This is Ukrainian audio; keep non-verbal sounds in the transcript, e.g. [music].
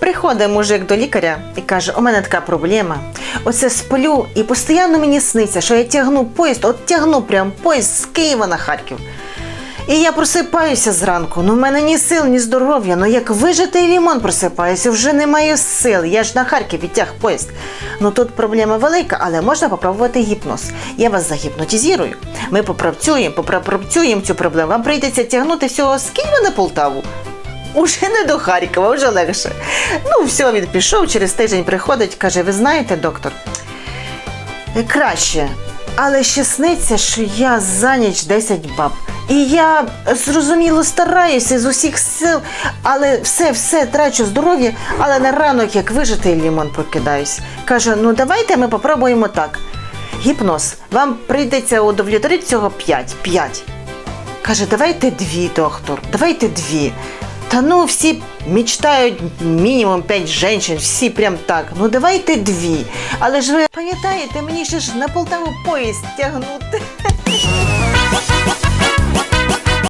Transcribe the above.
Приходить мужик до лікаря і каже: у мене така проблема. Оце сплю і постійно мені сниться, що я тягну поїзд, от тягну прям поїзд з Києва на Харків. І я просипаюся зранку. Ну в мене ні сил, ні здоров'я. Ну як вижитий лімон просипаюся, вже не маю сил. Я ж на Харків відтяг поїзд. Ну тут проблема велика, але можна попробувати гіпноз. Я вас загіпнотизірую. Ми попрацюємо, попрацюємо цю проблему. Вам прийдеться тягнути всього з Києва на Полтаву. Уже не до Харкова, вже легше. Ну, все, він пішов, через тиждень приходить, каже: ви знаєте, доктор, краще. Але ще сниться, що я за ніч 10 баб. І я зрозуміло стараюся з усіх сил, але все, все трачу здоров'я, але на ранок, як вижитий лімон, прокидаюсь. Каже: ну давайте ми попробуємо так. Гіпноз. Вам прийдеться удовлетворити цього 5. 5. Каже, давайте дві, доктор, давайте дві. Та ну всі мечтають мінімум п'ять жінок, всі прям так. Ну давайте дві. Але ж ви пам'ятаєте, мені ще ж на Полтаву поїзд тягнути. [laughs]